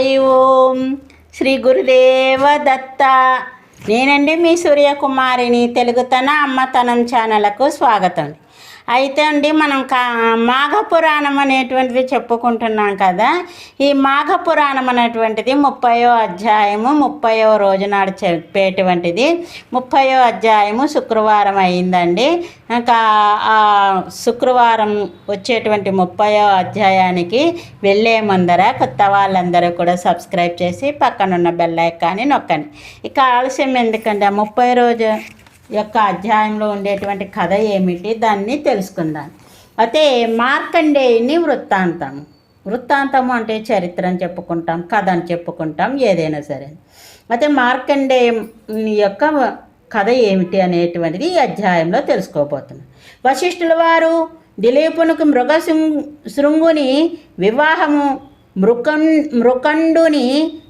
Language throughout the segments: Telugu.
హరి ఓం. శ్రీ గురుదేవ దత్త నేనండి మీ సూర్యకుమారిని. తెలుగుతన అమ్మతనం ఛానల్కు స్వాగతం. అయితే అండి మనం కా మాఘ పురాణం అనేటువంటిది చెప్పుకుంటున్నాం కదా. ఈ మాఘ పురాణం అనేటువంటిది ముప్పయో అధ్యాయము ముప్పయో రోజు నాడు చెప్పేటువంటిది. ముప్పయో అధ్యాయము శుక్రవారం అయిందండి. ఇంకా ఆ శుక్రవారం వచ్చేటువంటి ముప్పయో అధ్యాయానికి వెళ్ళే ముందర కొత్త వాళ్ళందరూ కూడా సబ్స్క్రైబ్ చేసి పక్కనున్న బెల్ ఐకాన్ని నొక్కండి. ఇక ఆలస్యం ఎందుకంటే ఆ ముప్పై రోజు యొక్క అధ్యాయంలో ఉండేటువంటి కథ ఏమిటి దాన్ని తెలుసుకుందాం. అయితే మార్కండేయుని వృత్తాంతం. వృత్తాంతము అంటే చరిత్ర అని చెప్పుకుంటాం కథ అని చెప్పుకుంటాం ఏదైనా సరే. అయితే మార్కండేయుని యొక్క కథ ఏమిటి అనేటువంటిది ఈ అధ్యాయంలో తెలుసుకోబోతున్నాం. వశిష్ఠుల వారు దిలీపునికి మృగ శృంగుని వివాహము మృకం మృకండుని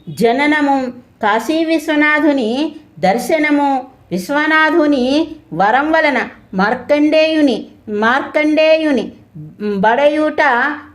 జననము కాశీ విశ్వనాథుని దర్శనము విశ్వనాథుని వరం వలన మార్కండేయుని మార్కండేయుని బడయూట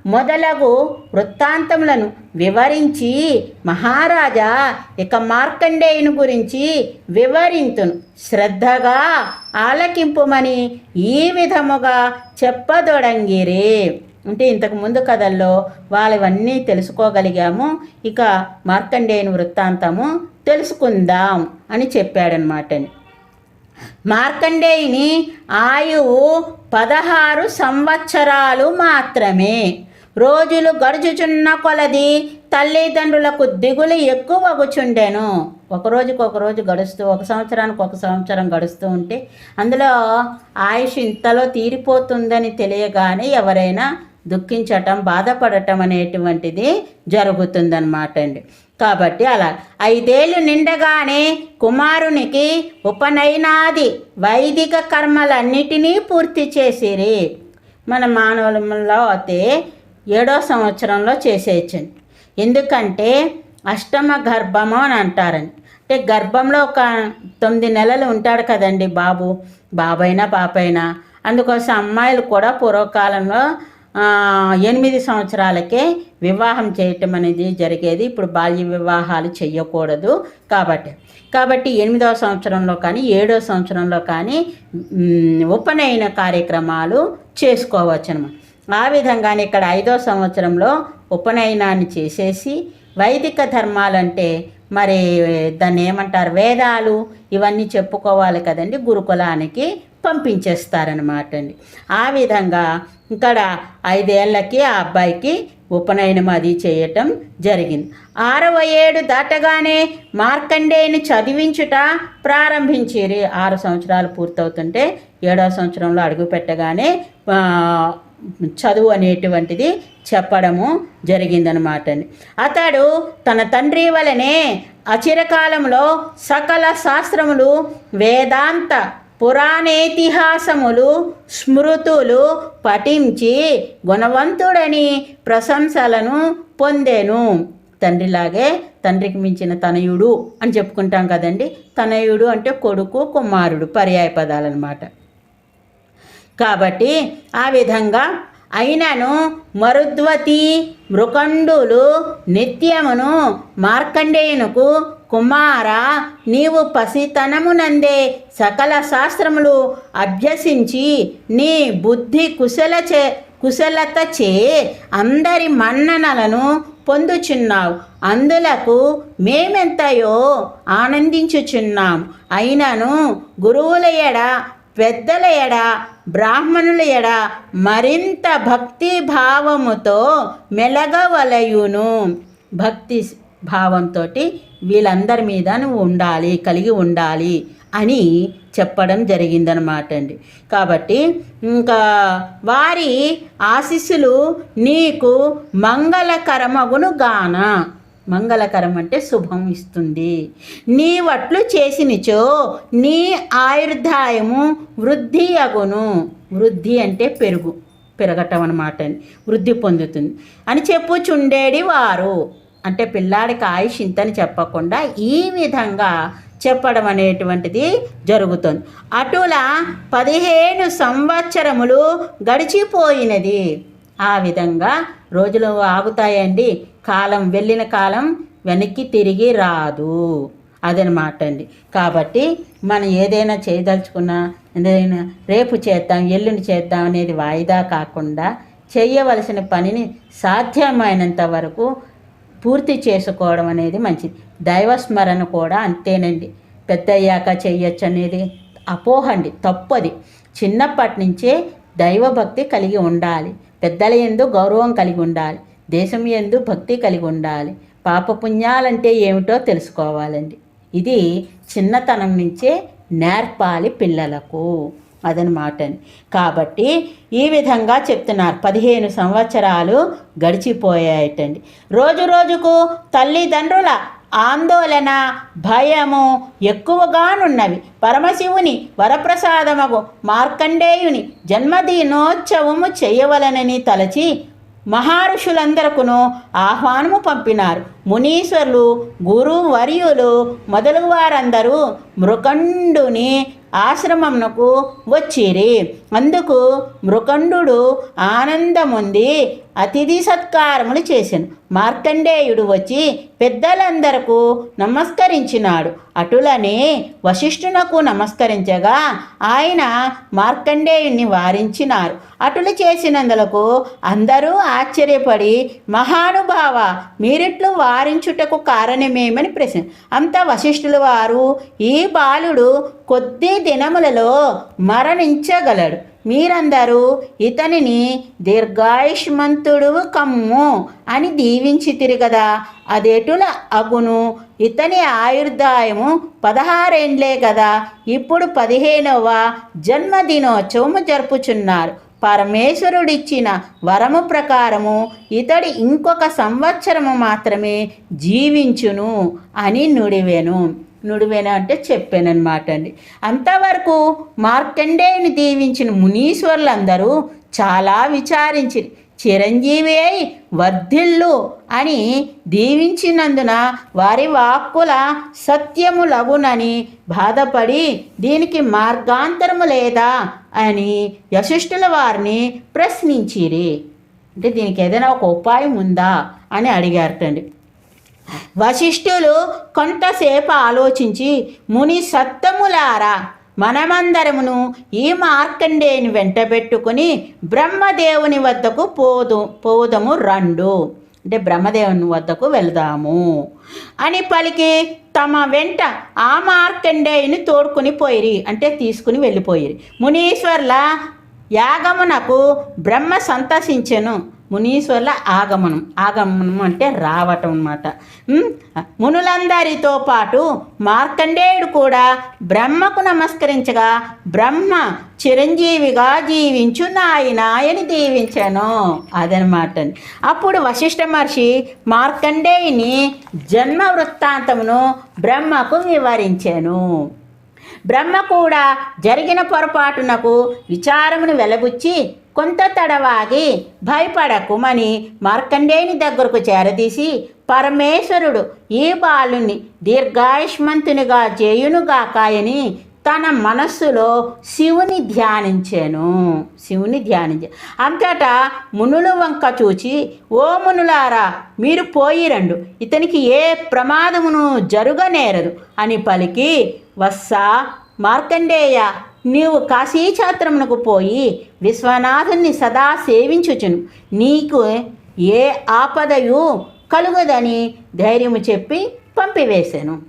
మొదలగు వృత్తాంతములను వివరించి మహారాజా ఇక మార్కండేయుని గురించి వివరింతును. శ్రద్ధగా ఆలకింపుమని ఈ విధముగా చెప్పదొడంగిరే. అంటే ఇంతకు ముందు కథల్లో వాళ్ళవన్నీ తెలుసుకోగలిగాము. ఇక మార్కండేయుని వృత్తాంతము తెలుసుకుందాం అని చెప్పాడనమాట మార్కండేయుని ఆయువు పదహారు సంవత్సరాలు మాత్రమే. రోజులు గడుచుచున్న కొలది తల్లిదండ్రులకు దిగులు ఎక్కువగుచుండెను. ఒక ఒకరోజుకి ఒక రోజు గడుస్తూ ఒక సంవత్సరానికి ఒక సంవత్సరం గడుస్తూ ఉంటే అందులో ఆయుష్ ఇంతలో తీరిపోతుందని తెలియగానే ఎవరైనా దుఃఖించటం బాధపడటం అనేటువంటిది జరుగుతుందన్నమాట అండి. కాబట్టి అలా. ఐదేళ్ళు నిండగానే కుమారునికి ఉపనయనాది వైదిక కర్మలన్నిటినీ పూర్తి చేసిరి. మన మానవులలో అయితే ఏడో సంవత్సరంలో చేసేయచ్చండి. ఎందుకంటే అష్టమ గర్భము అని అంటారని అంటే గర్భంలో ఒక తొమ్మిది నెలలు ఉంటాడు కదండి బాబు. బాబైనా పాపైనా. అందుకోసం అమ్మాయిలు కూడా పూర్వకాలంలో ఎనిమిది సంవత్సరాలకే వివాహం చేయటం అనేది జరిగేది. ఇప్పుడు బాల్య వివాహాలు చేయకూడదు కాబట్టి. కాబట్టి ఎనిమిదవ సంవత్సరంలో కానీ ఏడవ సంవత్సరంలో కానీ ఉపనయన కార్యక్రమాలు చేసుకోవచ్చు అనమాట ఆ విధంగానే ఇక్కడ ఐదో సంవత్సరంలో ఉపనయనాన్ని చేసేసి వైదిక ధర్మాలంటే మరి దాన్ని ఏమంటారు? వేదాలు ఇవన్నీ చెప్పుకోవాలి కదండి గురుకులానికి. పంపించేస్తారనమాట అండి ఆ విధంగా ఇక్కడ ఐదేళ్ళకి ఆ అబ్బాయికి ఉపనయనం అది చేయటం జరిగింది. ఆరవ ఏడు దాటగానే మార్కండేయుని చదివించుట ప్రారంభించిరి. ఆరు సంవత్సరాలు పూర్తవుతుంటే ఏడవ సంవత్సరంలో అడుగు పెట్టగానే చదువు అనేటువంటిది చెప్పడము జరిగిందనమాట అండి అతడు తన తండ్రి వలనే అచిరకాలంలో సకల శాస్త్రములు వేదాంత పురాణేతిహాసములు స్మృతులు పఠించి గుణవంతుడని ప్రశంసలను పొందెను. తండ్రిలాగే తండ్రికి మించిన తనయుడు అని చెప్పుకుంటాం కదండి. తనయుడు అంటే కొడుకు కుమారుడు పర్యాయ పదాలన్నమాట. కాబట్టి ఆ విధంగా అయినను మరుద్వతి మృకండులు నిత్యమును మార్కండేయునకు కుమార నీవు పసితనమునందే సకల శాస్త్రములు అభ్యసించి నీ బుద్ధి కుశల చే కుశలత చే అందరి మన్ననలను పొందుచున్నావు. అందులకు మేమెంతయో ఆనందించుచున్నాం. అయినను గురువుల ఎడ పెద్దల ఎడ బ్రాహ్మణుల ఎడ మరింత భక్తి భావముతో మెలగవలయును. భక్తి భావంతో వీళ్ళందరి మీద నువ్వు ఉండాలి కలిగి ఉండాలి అని చెప్పడం జరిగిందనమాట అండి. కాబట్టి ఇంకా వారి ఆశీస్సులు నీకు మంగళకరమగును గాన. మంగళకరం అంటే శుభం ఇస్తుంది. నీ వట్లు చేసినచో నీ ఆయుర్దాయము వృద్ధి అగును. వృద్ధి అంటే పెరుగు పెరగటం అనమాట అని వృద్ధి పొందుతుంది. అని చెప్పుచుండేడి వారు అంటే పిల్లాడికి ఆయుష్ ఇంతని చెప్పకుండా ఈ విధంగా చెప్పడం అనేటువంటిది జరుగుతుంది. అటుల పదిహేను సంవత్సరములు గడిచిపోయినది. ఆ విధంగా రోజులు ఆగుతాయండి. కాలం వెళ్ళిన కాలం వెనక్కి తిరిగి రాదు. అదనమాట అండి. కాబట్టి మనం ఏదైనా చేయదలుచుకున్నా ఏదైనా రేపు చేద్దాం ఎల్లుండి చేద్దాం అనేది వాయిదా కాకుండా చేయవలసిన పనిని సాధ్యమైనంత వరకు పూర్తి చేసుకోవడం అనేది మంచిది. దైవస్మరణ కూడా అంతేనండి. పెద్ద అయ్యాక చెయ్యొచ్చు అనేది అపోహండి తప్పది. చిన్నప్పటి నుంచే దైవభక్తి కలిగి ఉండాలి. పెద్దల ఎందు గౌరవం కలిగి ఉండాలి. దేశం ఎందు భక్తి కలిగి ఉండాలి. పాపపుణ్యాలంటే ఏమిటో తెలుసుకోవాలండి. ఇది చిన్నతనం నుంచే నేర్పాలి పిల్లలకు. అదనమాట అండి కాబట్టి ఈ విధంగా చెప్తున్నారు. పదిహేను సంవత్సరాలు గడిచిపోయాయటండి. రోజు రోజుకు తల్లిదండ్రుల ఆందోళన భయము ఎక్కువగానున్నవి. పరమశివుని వరప్రసాదమగు మార్కండేయుని జన్మదినోత్సవము చేయవలనని తలచి మహర్షులందరకును ఆహ్వానము పంపినారు. మునీశ్వరులు గురువర్యులు మొదలగు వారందరూ మృకండుని ఆశ్రమమునకు వచ్చిరి. అందుకు మృకండు ఆనందముంది అతిథి సత్కారములు చేశాను మార్కండేయుడు వచ్చి పెద్దలందరకు నమస్కరించినాడు. అటులనే వశిష్ఠునకు నమస్కరించగా ఆయన మార్కండేయుణ్ణి వారించినారు. అటులు చేసినందులకు అందరూ ఆశ్చర్యపడి మహానుభావ మీరిట్లు వారించుటకు కారణమేమని ప్రశ్న. అంత వశిష్ఠుల వారు ఈ బాలుడు కొద్ది దినములలో మరణించగలడు. మీరందరూ ఇతనిని దీర్ఘాయుష్మంతుడు కమ్ము అని దీవించి కదా. అదేటుల అగును ఇతని ఆయుర్దాయము పదహారేండ్లే కదా. ఇప్పుడు పదిహేనవ జన్మదినోత్సవము జరుపుచున్నారు. పరమేశ్వరుడిచ్చిన వరము ప్రకారము ఇతడి ఇంకొక సంవత్సరము మాత్రమే జీవించును అని నుడివెను. నుడివెన అంటే చెప్పానమాట అండి. అంతవరకు మార్కండేయుని దీవించిన మునీశ్వరులందరూ చాలా విచారించి చిరంజీవి అయి వర్ధిల్లు అని దీవించినందున వారి వాక్కుల సత్యము లగునని బాధపడి దీనికి మార్గాంతరము లేదా అని యశిష్ఠుల వారిని ప్రశ్నించిరి. అంటే దీనికి ఏదైనా ఒక ఉపాయం ఉందా అని అడిగారటండి. వశిష్ఠులు కొంతసేపు ఆలోచించి ముని సత్తములారా మనమందరమును ఈ మార్కండేయుని వెంటబెట్టుకుని బ్రహ్మదేవుని వద్దకు పోదు పోదము రండు. అంటే బ్రహ్మదేవుని వద్దకు వెళదాము. అని పలికి తమ వెంట ఆ మార్కండేయుని తోడుకుని పోయిరి. అంటే తీసుకుని వెళ్ళిపోయిరి. మునీశ్వర్ల యాగమునకు బ్రహ్మ సంతసించెను. మునీశ్వర్ల ఆగమనం. ఆగమనం అంటే రావటం అన్నమాట. మునులందరితో పాటు మార్కండేయుడు కూడా బ్రహ్మకు నమస్కరించగా బ్రహ్మ చిరంజీవిగా జీవించు నాయనాయని దీవించాను. అదనమాట అప్పుడు వశిష్ఠ మహర్షి మార్కండేయుని జన్మ వృత్తాంతమును బ్రహ్మకు వివరించాను. బ్రహ్మ కూడా జరిగిన పొరపాటునకు విచారమును వెలబుచ్చి కొంత తడవాగి భయపడకుమని మార్కండేయుని దగ్గరకు చేరదీసి పరమేశ్వరుడు ఈ బాలుని దీర్ఘాయుష్మంతునిగా చేయునుగాకాయని తన మనస్సులో శివుని ధ్యానించాను. శివుని ధ్యానించా. అంతటా మునులు వంక చూచి ఓ మునులారా మీరు పోయిరండు. ఇతనికి ఏ ప్రమాదమును జరుగనేరదు అని పలికి వస్సా మార్కండేయ నీవు కాశీఛాత్రమునకు పోయి విశ్వనాథుని సదా సేవించుచును. నీకు ఏ ఆపదయు కలుగదని ధైర్యము చెప్పి పంపివేశాను.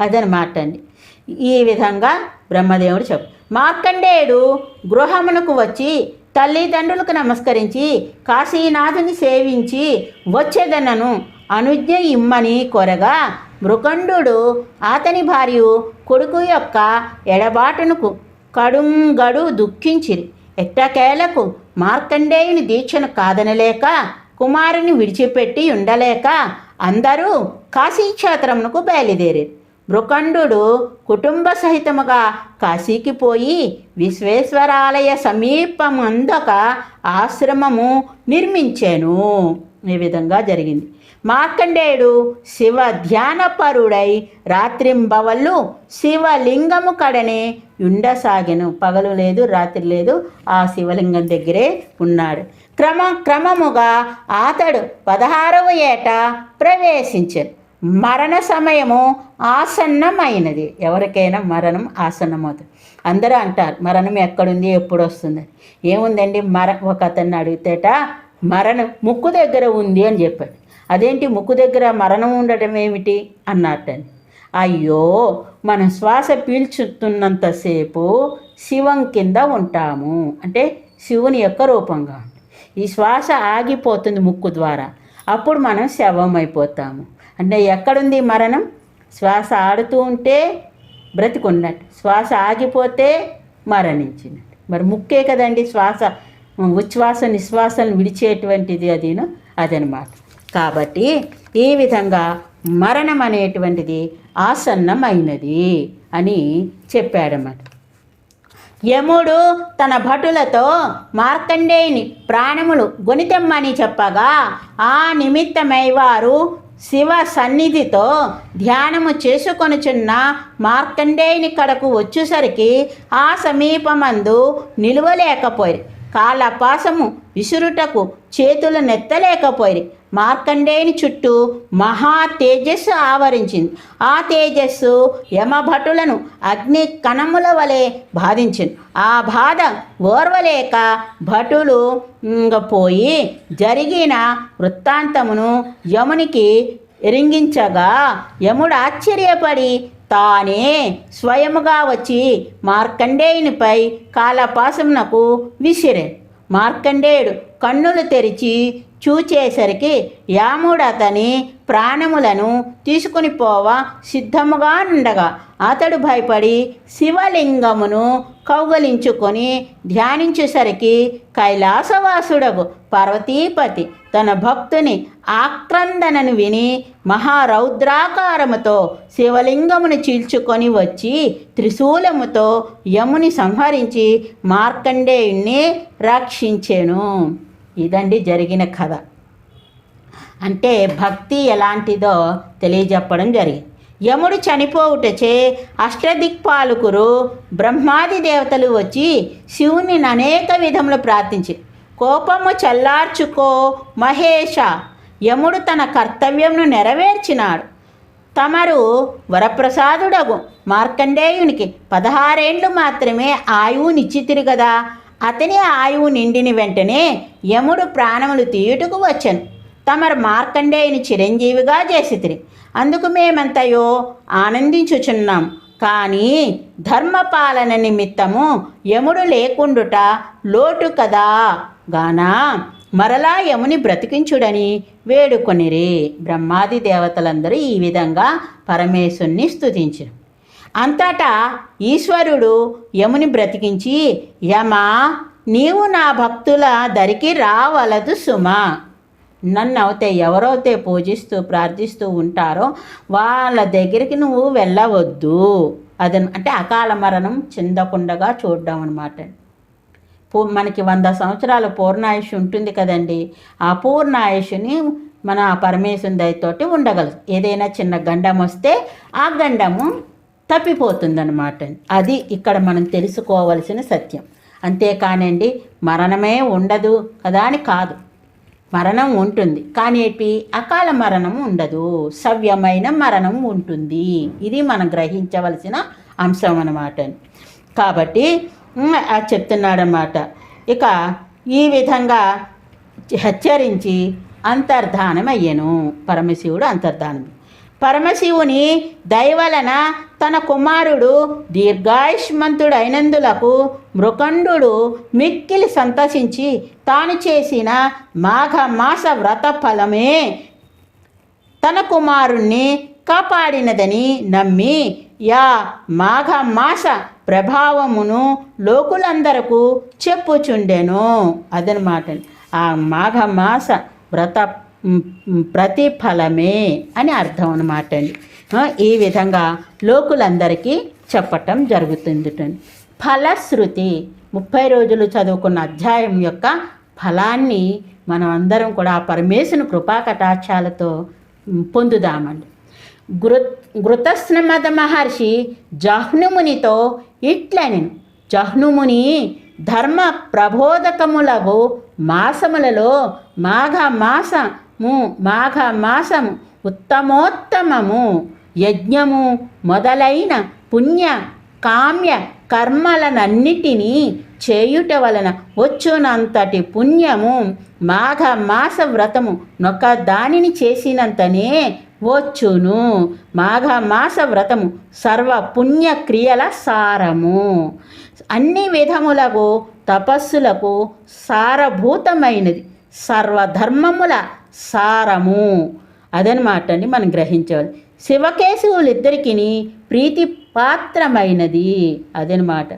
అదనమాట అండి. ఈ విధంగా బ్రహ్మదేవుడు చెప్పు మార్కండేయుడు గృహమునకు వచ్చి తల్లిదండ్రులకు నమస్కరించి కాశీనాథుని సేవించి వచ్చేదనను అనుజ్ఞ ఇమ్మని కొరగా మృకండు అతని భార్య కొడుకు యొక్క ఎడబాటును కడుంగడు దుఃఖించిరి. ఎట్టకేలకు మార్కండేయుని దీక్షను కాదనలేక కుమారుని విడిచిపెట్టి ఉండలేక అందరూ కాశీక్షేత్రమునకు బయలుదేరి మృకండు కుటుంబ సహితముగా కాశీకి పోయి విశ్వేశ్వరాలయ సమీపమందక ఆశ్రమము నిర్మించాను. ఈ విధంగా జరిగింది. మార్కండేయుడు శివ ధ్యానపరుడై రాత్రింబవళ్ళు శివలింగము కడనే ఉండసాగెను. పగలు లేదు రాత్రి లేదు ఆ శివలింగం దగ్గరే ఉన్నాడు. క్రమ క్రమముగా అతడు పదహారవ ఏట ప్రవేశించాడు మరణ సమయము ఆసన్నమైనది. ఎవరికైనా మరణం ఆసన్నమవుతుంది. అందరూ అంటారు మరణం ఎక్కడుంది? ఎప్పుడు వస్తుంది ఏముందండి? మర ఒక అతన్ని అడిగితేట మరణం ముక్కు దగ్గర ఉంది అని చెప్పాడు. అదేంటి ముక్కు దగ్గర మరణం ఉండటం ఏమిటి? అన్నట్టని అయ్యో మనం శ్వాస పీల్చుతున్నంతసేపు శివం కింద ఉంటాము. అంటే శివుని యొక్క రూపంగా. ఈ శ్వాస ఆగిపోతుంది ముక్కు ద్వారా. అప్పుడు మనం శవం అయిపోతాము. అంటే ఎక్కడుంది మరణం? శ్వాస ఆడుతూ ఉంటే బ్రతికున్నట్టు. శ్వాస ఆగిపోతే మరణించినట్టు. మరి ముక్కే కదండి శ్వాస ఉచ్ఛ్వాస నిశ్వాసను విడిచేటువంటిది అదిను. అదనమాట. కాబట్టి ఈ విధంగా మరణం అనేటువంటిది ఆసన్నమైనది అని చెప్పాడన్నమాట. యముడు తన భటులతో మార్కండేయుని ప్రాణములు గొనితెమ్మని చెప్పగా ఆ నిమిత్తమై వారు శివ సన్నిధితో ధ్యానము చేసుకొనుచున్న మార్కండేయుని కడకు వచ్చేసరికి ఆ సమీపమందు నిలువలేకపోయి కాలపాసము విసురుటకు చేతులు నెత్తలేకపోయి మార్కండేయుని చుట్టూ మహా తేజస్సు ఆవరించింది. ఆ తేజస్సు యమభటులను అగ్ని కణముల వలె బాధించింది. ఆ బాధ ఓర్వలేక భటులు పోయి జరిగిన వృత్తాంతమును యమునికి ఎరింగించగా యముడు ఆశ్చర్యపడి తానే స్వయముగా వచ్చి మార్కండేయునిపై కాలపాసమునకు విసిరే మార్కండేయుడు కన్నులు తెరిచి చూచేసరికి యాముడు అతని ప్రాణములను తీసుకుని పోవ సిద్ధముగా ఉండగా అతడు భయపడి శివలింగమును కౌగలించుకొని ధ్యానించేసరికి కైలాసవాసుడగు పార్వతీపతి తన భక్తుని ఆక్రందనను విని మహారౌద్రాకారముతో శివలింగమును చీల్చుకొని వచ్చి త్రిశూలముతో యముని సంహరించి మార్కండేయుణ్ణి రక్షించెను. ఇదండి జరిగిన కథ. అంటే భక్తి ఎలాంటిదో తెలియజెప్పడం జరిగింది. యముడు చనిపోవుటచే అష్టదిక్పాలకురు బ్రహ్మాది దేవతలు వచ్చి శివుని అనేక విధములు ప్రార్థించి కోపము చల్లార్చుకో మహేష యముడు తన కర్తవ్యంను నెరవేర్చినాడు. తమరు వరప్రసాదుడగు మార్కండేయునికి పదహారేండ్లు మాత్రమే ఆయువునిచ్చితిరు కదా అతని ఆయువు నిండిన వెంటనే యముడు ప్రాణములు తీయుటకు వచ్చాను. తమరు మార్కండేయుని చిరంజీవిగా చేసితిరి. అందుకు మేమంతయో ఆనందించుచున్నాం. కానీ ధర్మపాలన నిమిత్తము యముడు లేకుండుట లోటు కదా గానా? మరలా యముని బ్రతికించుడని వేడుకొనిరి. బ్రహ్మాది దేవతలందరూ ఈ విధంగా పరమేశ్వరుని స్తుతించారు. అంతటా ఈశ్వరుడు యముని బ్రతికించి యమా నీవు నా భక్తుల దరికి రావలదు సుమా. నన్ను అవుతే ఎవరైతే పూజిస్తూ ప్రార్థిస్తూ ఉంటారో వాళ్ళ దగ్గరికి నువ్వు వెళ్ళవద్దు. అది అంటే అకాల మరణం చెందకుండగా చూడడం అనమాట పూ మనకి వంద సంవత్సరాల పూర్ణాయుష్ ఉంటుంది కదండి. ఆ పూర్ణాయుష్ని మన ఆ పరమేశ్వరుని దయతోటి ఉండగలదు. ఏదైనా చిన్న గండం వస్తే ఆ గండము తప్పిపోతుందన్నమాట. అది ఇక్కడ మనం తెలుసుకోవలసిన సత్యం. అంతేకానండి మరణమే ఉండదు కదా అని కాదు. మరణం ఉంటుంది. కానీ అకాల మరణం ఉండదు. సవ్యమైన మరణం ఉంటుంది. ఇది మనం గ్రహించవలసిన అంశం అన్నమాట. కాబట్టి చెప్తున్నాడనమాట ఇక ఈ విధంగా హెచ్చరించి అంతర్ధానం అయ్యను పరమశివుడు అంతర్ధానం పరమశివుని దయవలన తన కుమారుడు దీర్ఘాయుష్మంతుడైనందులకు మృకండు మిక్కిలి సంతసించి తాను చేసిన మాఘ మాస వ్రత ఫలమే. తన కుమారుణ్ణి కాపాడినదని నమ్మి యా మాఘ మాస ప్రభావమును లోకులందరకు చెప్పుచుండెను. అదనమాట. ఆ మాఘ మాస వ్రత ప్రతిఫలమే అని అర్థం అనమాట అండి ఈ విధంగా లోకులందరికీ చెప్పటం జరుగుతుంది ఫలశ్రుతి ముప్పై రోజులు చదువుకున్న అధ్యాయం యొక్క ఫలాన్ని మనం అందరం కూడా ఆ పరమేశుని కృపా కటాక్షాలతో పొందుదామండి. గృ గృతస్నమద మహర్షి జహ్నుమునితో ఇట్లని జహ్నుముని ధర్మ ప్రబోధకములకు మాసములలో మాఘ మాస ము మాఘ మాసము ఉత్తమోత్తమము. యజ్ఞము మొదలైన పుణ్య కామ్య కర్మలనన్నిటినీ చేయుట వలన వచ్చునంతటి పుణ్యము మాఘ మాస వ్రతము నొక్క దానిని చేసినంతనే వచ్చును. మాఘ మాస వ్రతము సర్వ పుణ్యక్రియల సారము. అన్ని విధములకు తపస్సులకు సారభూతమైనది. సర్వధర్మముల సారము. అదనమాట అండి మనం గ్రహించవాలి. శివకేశవులిద్దరికి ప్రీతి పాత్రమైనది అదనమాట.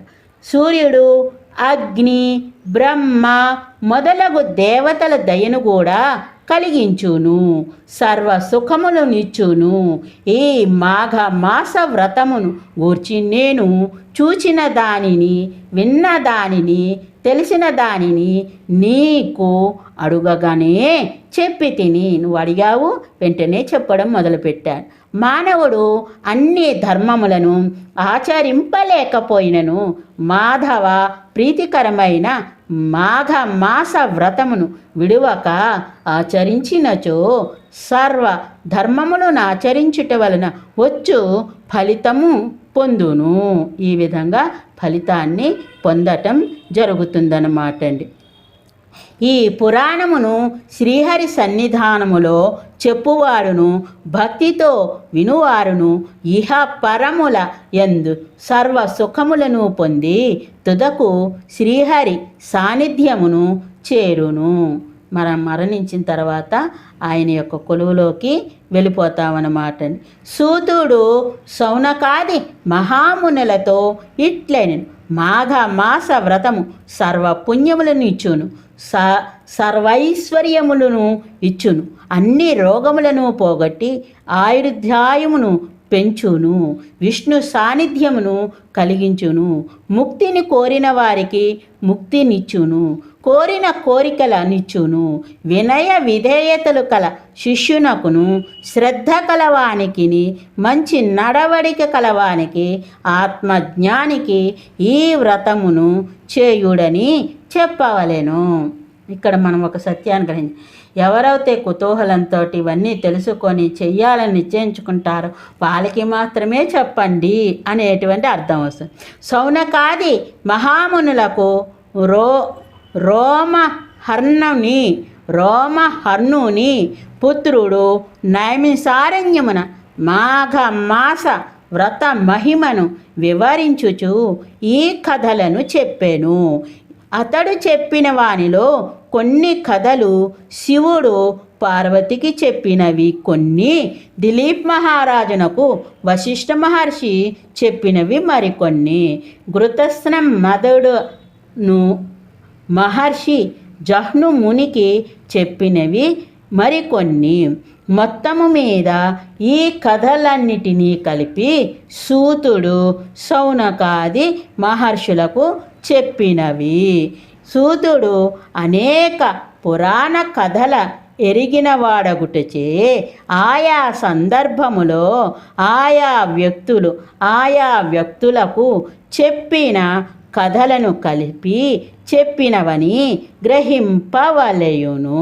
సూర్యుడు అగ్ని బ్రహ్మ మొదలగు దేవతల దయను కూడా కలిగించును. సర్వ సుఖములు నిచ్చును ఈ మాఘ మాస వ్రతమును గూర్చి నేను చూచిన దానిని విన్న దానిని తెలిసిన దానిని నీకు అడుగగానే చెప్పి తిని నువ్వు అడిగావు వెంటనే చెప్పడం మొదలుపెట్టాను మానవుడు అన్ని ధర్మములను ఆచరింపలేకపోయినను. మాధవ ప్రీతికరమైన మాఘ మాస వ్రతమును విడువక ఆచరించినచో సర్వ ధర్మములను ఆచరించుట వలన వచ్చు ఫలితము పొందును. ఈ విధంగా ఫలితాన్ని పొందటం జరుగుతుందన్నమాట అండి ఈ పురాణమును శ్రీహరి సన్నిధానములో చెప్పువారును భక్తితో వినువారును ఇహ పరముల ఎందు సర్వ సుఖములను పొంది తుదకు శ్రీహరి సాన్నిధ్యమును చేరును. మనం మరణించిన తర్వాత ఆయన యొక్క కొలువులోకి వెళ్ళిపోతామన్నమాట. సూతుడు సౌనకాది మహామునులతో ఇట్లని. మాఘ మాస వ్రతము సర్వ పుణ్యములను ఇచ్చును. స సర్వైశ్వర్యములను ఇచ్చును. అన్ని రోగములను పోగొట్టి ఆయుర్ధ్యాయమును పెంచును విష్ణు సాన్నిధ్యమును కలిగించును ముక్తిని కోరిన వారికి ముక్తినిచ్చును కోరిన కోరికలనిచ్చును వినయ విధేయతలు కల శిష్యునకును శ్రద్ధ కలవానికిని మంచి నడవడిక కలవానికి ఆత్మజ్ఞానికి ఈ వ్రతమును చేయుడని చెప్పవలెను. ఇక్కడ మనం ఒక సత్యాన్ని గ్రహించాం ఎవరైతే కుతూహలంతో ఇవన్నీ తెలుసుకొని చెయ్యాలని నిశ్చయించుకుంటారో వాళ్ళకి మాత్రమే చెప్పండి అనేటువంటి అర్థం వస్తుంది. సౌనకాది మహామునులకు రో రోమహర్ణుని రోమహర్ణుని పుత్రుడు నైమిసారణ్యమున మాఘ మాస వ్రత మహిమను వివరించుచు ఈ కథలను చెప్పాను. అతడు చెప్పిన వానిలో కొన్ని కథలు శివుడు పార్వతికి చెప్పినవి. కొన్ని దిలీప్ మహారాజునకు వశిష్ఠ మహర్షి చెప్పినవి మరికొన్ని. ఘృతస్నం మదడును మహర్షి జహ్ను మునికి చెప్పినవి మరికొన్ని. మొత్తము మీద ఈ కథలన్నిటినీ కలిపి సూతుడు సౌనకాది మహర్షులకు చెప్పినవి. సూతుడు అనేక పురాణ కథల ఎరిగినవాడగుటచే ఆయా సందర్భములో ఆయా వ్యక్తులు ఆయా వ్యక్తులకు చెప్పిన కథలను కలిపి చెప్పినవని గ్రహింపవలయును.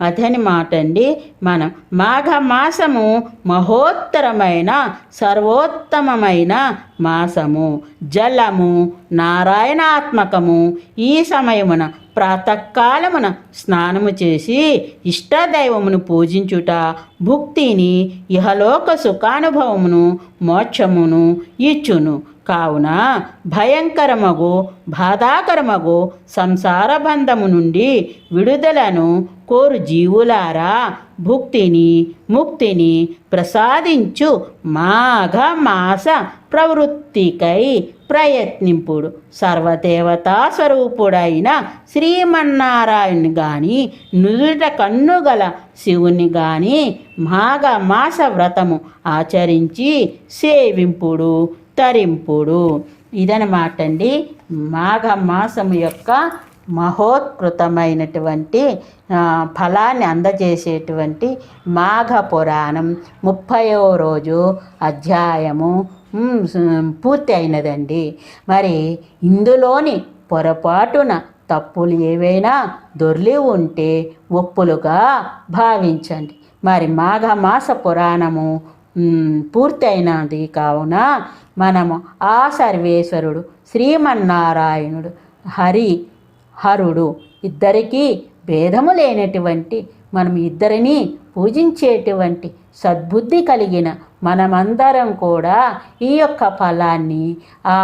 అతని మాట అండి మనం మాఘమాసము మహోత్తరమైన సర్వోత్తమమైన మాసము. జలము నారాయణాత్మకము. ఈ సమయమున ప్రాతకాలమున స్నానము చేసి ఇష్టదైవమును పూజించుట భుక్తిని ఇహలోక సుఖానుభవమును మోక్షమును ఇచ్చును. కావున భయంకరమగు బాధాకరమగు సంసార బంధము నుండి విడుదలను కోరు జీవులారా భుక్తిని ముక్తిని ప్రసాదించు మాఘ మాస ప్రవృత్తికై ప్రయత్నింపుడు. సర్వదేవతా స్వరూపుడైన శ్రీమన్నారాయణ్ గాని నుదుట కన్నుగల శివుని గాని మాఘ మాస వ్రతము ఆచరించి సేవింపుడు. తరింపుడు ఇదనమాట అండి మాఘ మాసము యొక్క మహోత్కృతమైనటువంటి ఫలాన్ని అందజేసేటువంటి మాఘ పురాణం ముప్పయో రోజు అధ్యాయము పూర్తి అయినదండి. మరి ఇందులోని పొరపాటున తప్పులు ఏవైనా దొర్లి ఉంటే ఒప్పులుగా భావించండి. మరి మాఘమాస పురాణము ఉమ్, పూర్తయినది కావున మనము ఆ సర్వేశ్వరుడు శ్రీమన్నారాయణుడు హరి హరుడు ఇద్దరికీ భేదము లేనటువంటి మనం ఇద్దరిని పూజించేటువంటి సద్బుద్ధి కలిగిన మనమందరం కూడా ఈ యొక్క ఫలాన్ని ఆ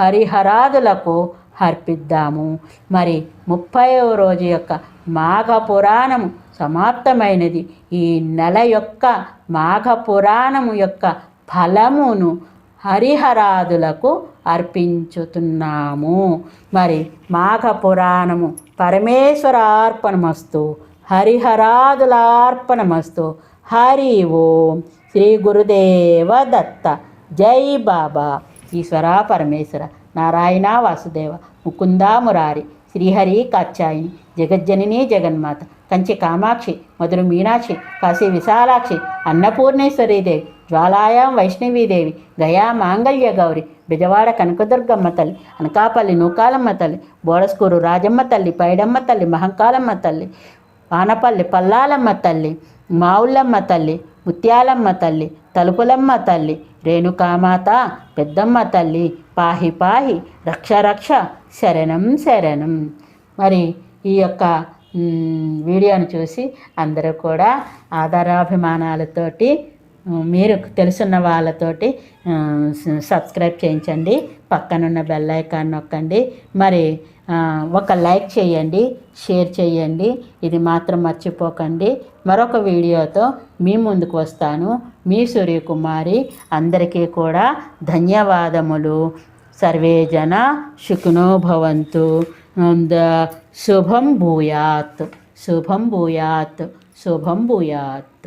హరిహరాదులకు అర్పిద్దాము. మరి ముప్పైవ రోజు యొక్క మాఘ పురాణము సమాప్తమైనది ఈ నెల యొక్క మాఘ పురాణము యొక్క ఫలమును హరిహరాదులకు అర్పించుతున్నాము. మరి మాఘ పురాణము పరమేశ్వరార్పణమస్తు హరిహరాదులార్పణమస్తు. హరి ఓం శ్రీ గురుదేవ దత్త. జై బాబా. ఈశ్వర పరమేశ్వర. నారాయణ వాసుదేవ. ముకుందా మురారి. శ్రీహరి కాచాయిని జగజ్జనని జగన్మాత. కంచి కామాక్షి మధుర మీనాక్షి కాశీ విశాలాక్షి అన్నపూర్ణేశ్వరీదేవి జ్వాలాయాం వైష్ణవీదేవి గయా మాంగళ్య గౌరి బిజవాడ కనకదుర్గమ్మ తల్లి అనకాపల్లి నూకాలమ్మ తల్లి బోడస్కూరు రాజమ్మ తల్లి పైడమ్మ తల్లి మహంకాలమ్మ తల్లి వానపల్లి పల్లాలమ్మ తల్లి మావుళ్ళమ్మ తల్లి ముత్యాలమ్మ తల్లి తలుపులమ్మ తల్లి రేణుకామాత పెద్దమ్మ తల్లి పాహి పాహి రక్ష రక్ష శరణం శరణం. మరి ఈ యొక్క వీడియోను చూసి అందరూ కూడా ఆధారాభిమానాలతోటి మీరు తెలుసున్న వాళ్ళతోటి సబ్స్క్రైబ్ చేయించండి. పక్కనున్న బెల్ ఐకాన్ నొక్కండి. మరి ఒక లైక్ చేయండి షేర్ చేయండి. ఇది మాత్రం మర్చిపోకండి. మరొక వీడియోతో మీ ముందుకు వస్తాను. మీ సూర్యకుమారి అందరికీ కూడా ధన్యవాదములు. సర్వేజన సుఖినో భవంతు. ద- శుభం భూయాత్ శుభం భూయాత్ శుభం భూయాత్.